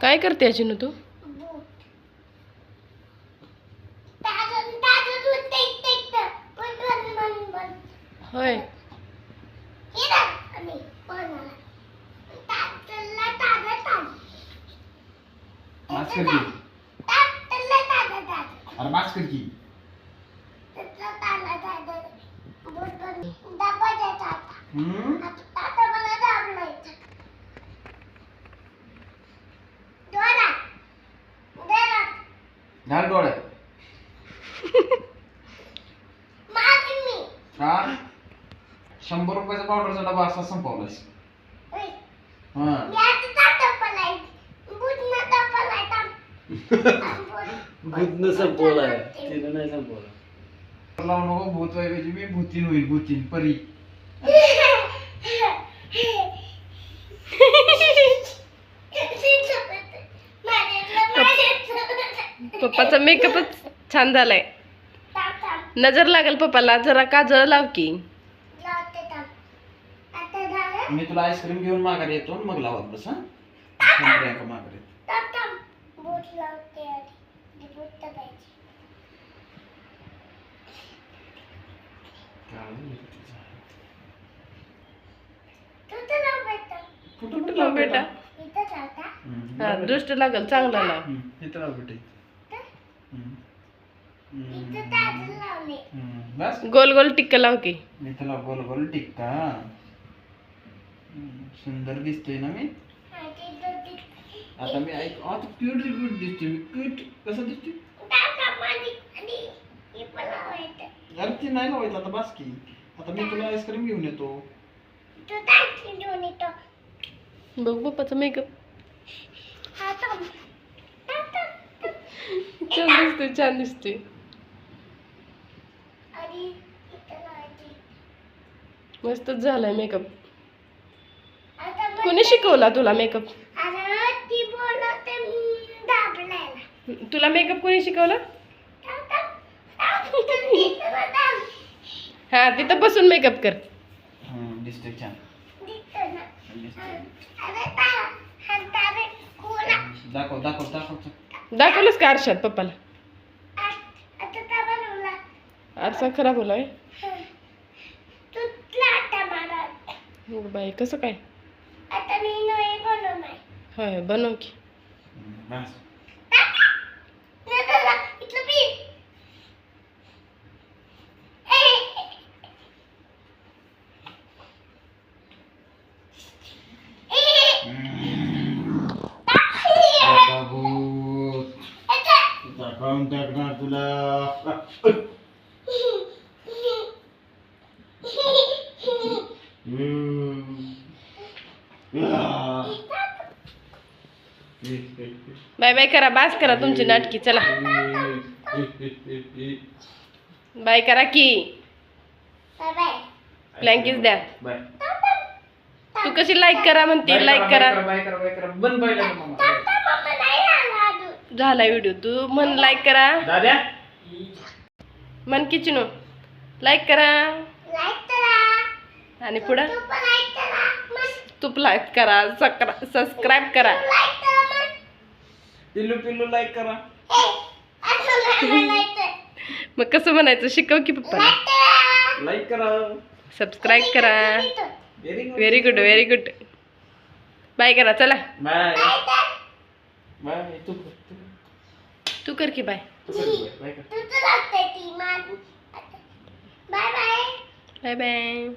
काय करते अजिनू तू? होय. हे घाल डोळे. मागे मी का शंभर रुपयाचा पावडरचा डबा असा संपवलास हा. भूतनं संपवलाय. तिनं नाही संपवला. लावू नको भूत वैगेची मी भूतीन होईल भूतीन परी. पप्पाचा मेकअपच छान झालाय. नजर लागेल पप्पाला जरा काजळ लाव की. मी तुला आईस्क्रीम घेऊन माघारी येतो मग लावत बस हा? प्रियांका माघारी? कुठं लाव बेटा. हा दृष्ट लागल चांगला लाव. इथं लाव बेटे. बस. गोल गोल टिक्क लाव की. मी तुला गोल गोल टिक्का. सुंदर दिसतोय ना मी? आता मी ऐक आता क्यूट क्यूट दिसते मी क्यूट कसं दिसते अरे ती नाही लावायचं आता बस की. आता मी तुला आईस्क्रीम घेऊन येतो. बघ पप्पाचा मेकअप छान दिसतोय छान दिसतोय. मस्तच झालाय मेकअप कोणी शिकवला तुला मेकअप तुला मेकअप कोणी शिकवला? हा तिथं बसून मेकअप कर. हम्म, दिसतोय छान दिसतोय. दाखव दाखव दाखव. दाखवलंस का आरशात पप्पाला? आरसा खराब होलाय. हो बाई कसं काय? होय बनव की. तुला? बाय बाय करा बास करा तुमची नाटकी चला. बाय करा की. ब्लँकीज द्या. तू कशी लाईक करा म्हणते लाईक करा बाय करा बाय करा बंद पाहिलं का मम्मा? झाला व्हिडिओ तू म्हण लाईक करा. दाद्या. म्हण की चिनू लाईक करा. आणि पुढं? तूप लाईक करा सबस्क्राईब करा. पिल्लू पिल्लू लाईक करा. मग कसं म्हणायचं? शिकव की पप्पा लाईक करा. सबस्क्राईब करा. Very good very good bye करा चला. बाय बाय तू तू तू कर की तू बाय बाय बाय बाय